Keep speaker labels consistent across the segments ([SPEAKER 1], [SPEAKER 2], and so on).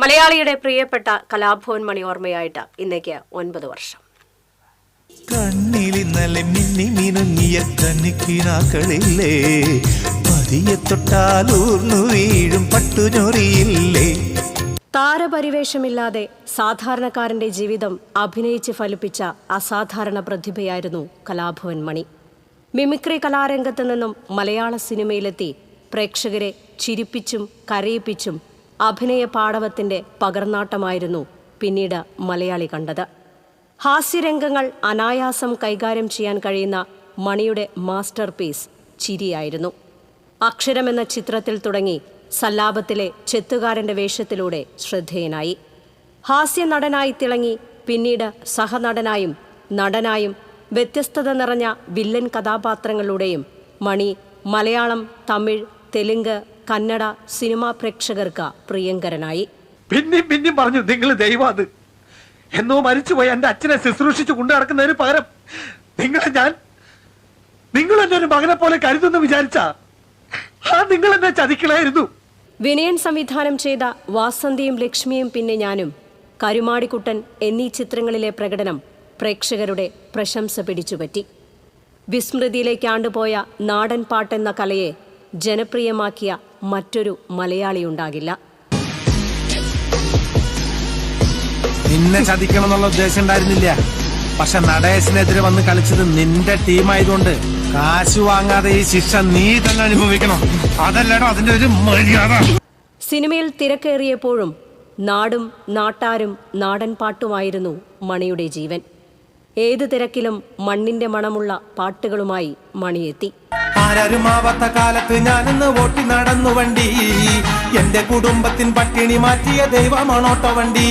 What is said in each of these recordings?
[SPEAKER 1] മലയാളിയുടെ പ്രിയപ്പെട്ട കലാഭവൻ മണി ഓർമ്മയായിട്ട് ഇന്നേക്ക് ഒൻപത് വർഷം.
[SPEAKER 2] കണ്ണിലിന്നലെ മിന്നി മിനുങ്ങിയ കണ്ണിക്കിനാക്കളില്ലേ പതിയെ തൊട്ടാലൂർന്നു വീഴും പട്ടുനൊറിയില്ലേ?
[SPEAKER 1] താരപരിവേഷമില്ലാതെ സാധാരണക്കാരന്റെ ജീവിതം അഭിനയിച്ച് ഫലിപ്പിച്ച അസാധാരണ പ്രതിഭയായിരുന്നു കലാഭവൻ മണി. മിമിക്രി കലാരംഗത്ത് നിന്നും മലയാള സിനിമയിലെത്തി പ്രേക്ഷകരെ ചിരിപ്പിച്ചും കരയിപ്പിച്ചും അഭിനയ പാടവത്തിന്റെ പകർന്നാട്ടമായിരുന്നു പിന്നീട് മലയാളി കണ്ടത്. ഹാസ്യരംഗങ്ങൾ അനായാസം കൈകാര്യം ചെയ്യാൻ കഴിയുന്ന മണിയുടെ മാസ്റ്റർ പീസ് ചിരിയായിരുന്നു അക്ഷരമെന്ന ചിത്രത്തിൽ തുടങ്ങി സല്ലാപത്തിലെ ചെത്തുകാരന്റെ വേഷത്തിലൂടെ ശ്രദ്ധേയനായി. ഹാസ്യ നടനായി തിളങ്ങി പിന്നീട് സഹനടനായും നടനായും വ്യത്യസ്തത നിറഞ്ഞ വില്ലൻ കഥാപാത്രങ്ങളിലൂടെയും മണി മലയാളം തമിഴ് തെലുങ്ക് കന്നഡ സിനിമാ പ്രേക്ഷകർക്ക് പ്രിയങ്കരനായി.
[SPEAKER 3] പിന്നെയും പിന്നെയും പറഞ്ഞു നിങ്ങൾ ദൈവാത് എന്നോ മരിച്ചുപോയി എന്റെ അച്ഛനെ ശുശ്രൂഷിച്ചു കൊണ്ടു നടക്കുന്നതിന് പകരം നിങ്ങളെ ഞാൻ നിങ്ങൾ എന്നെ ഒരു മകനെ പോലെ കരുതുന്ന വിചാരിച്ച ആ നിങ്ങൾ എന്നെ ചതിക്കണായിരുന്നു.
[SPEAKER 1] വിനയൻ സംവിധാനം ചെയ്ത വാസന്തിയും ലക്ഷ്മിയും പിന്നെ ഞാനും കരുമാടിക്കുട്ടൻ എന്നീ ചിത്രങ്ങളിലെ പ്രകടനം പ്രേക്ഷകരുടെ പ്രശംസ പിടിച്ചുപറ്റി. വിസ്മൃതിയിലേക്കാണ്ടുപോയ നാടൻ പാട്ടെന്ന കലയെ ജനപ്രിയമാക്കിയ മറ്റൊരു മലയാളിയുണ്ടാകില്ല
[SPEAKER 4] നിന്നെ ചതിക്കണം എന്നുള്ള ഉദ്ദേശം ഉണ്ടായിരുന്നില്ല. പക്ഷെ നടേശിനെതിരെ വന്ന് കളിച്ചത് നിന്റെ ടീമായതുകൊണ്ട് കാശ് വാങ്ങാതെ ഈ ശിക്ഷ നീ തന്നെ അനുഭവിക്കണം. അതല്ലടോ അതിന്റെ ഒരു മര്യാദ.
[SPEAKER 1] സിനിമയിൽ തിരക്കേറിയപ്പോഴും നാടും നാട്ടാരും നാടൻ പാട്ടുമായിരുന്നു മണിയുടെ ജീവൻ. ഏത് തിരക്കിലും മണ്ണിന്റെ മണമുള്ള പാട്ടുകളുമായി മണിയെത്തി.
[SPEAKER 4] ആരാരുമാവാത്ത കാലത്ത് ഞാനിന്ന് ഓട്ടി നടന്നു വണ്ടി. എന്റെ കുടുംബത്തിൻ പട്ടിണി മാറ്റിയ ദൈവമാണോട്ടോ വണ്ടി.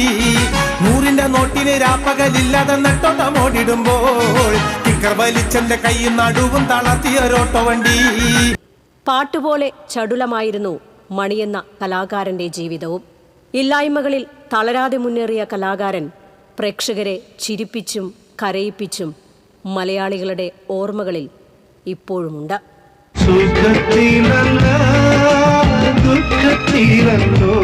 [SPEAKER 4] നൂറിന്റെ നോട്ടിന് രാപ്പകലില്ലാതെ നെട്ടോട്ടം ഓടിടുമ്പോൾ കിക്കർ വലിച്ചെന്റെ കൈയും നടുവും തളർത്തിയൊരോട്ടോ വണ്ടി.
[SPEAKER 1] പാട്ടുപോലെ ചടുലമായിരുന്നു മണിയെന്ന കലാകാരന്റെ ജീവിതവും. ഇല്ലായ്മകളിൽ തളരാതെ മുന്നേറിയ കലാകാരൻ പ്രേക്ഷകരെ ചിരിപ്പിച്ചും കരയിപ്പിച്ചും മലയാളികളുടെ ഓർമ്മകളിൽ ഇപ്പോഴുമുണ്ട്.
[SPEAKER 2] സുഖത്തിലല്ല ദുഃഖത്തിലല്ലോ.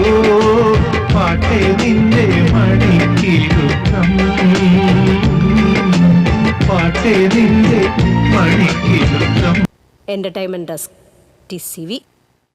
[SPEAKER 2] പാട്ടേ നിന്റെ മണിക്കിരുക്കം പാട്ടേ നിന്റെ മണിക്കിരുക്കം
[SPEAKER 1] entertainment desk T C V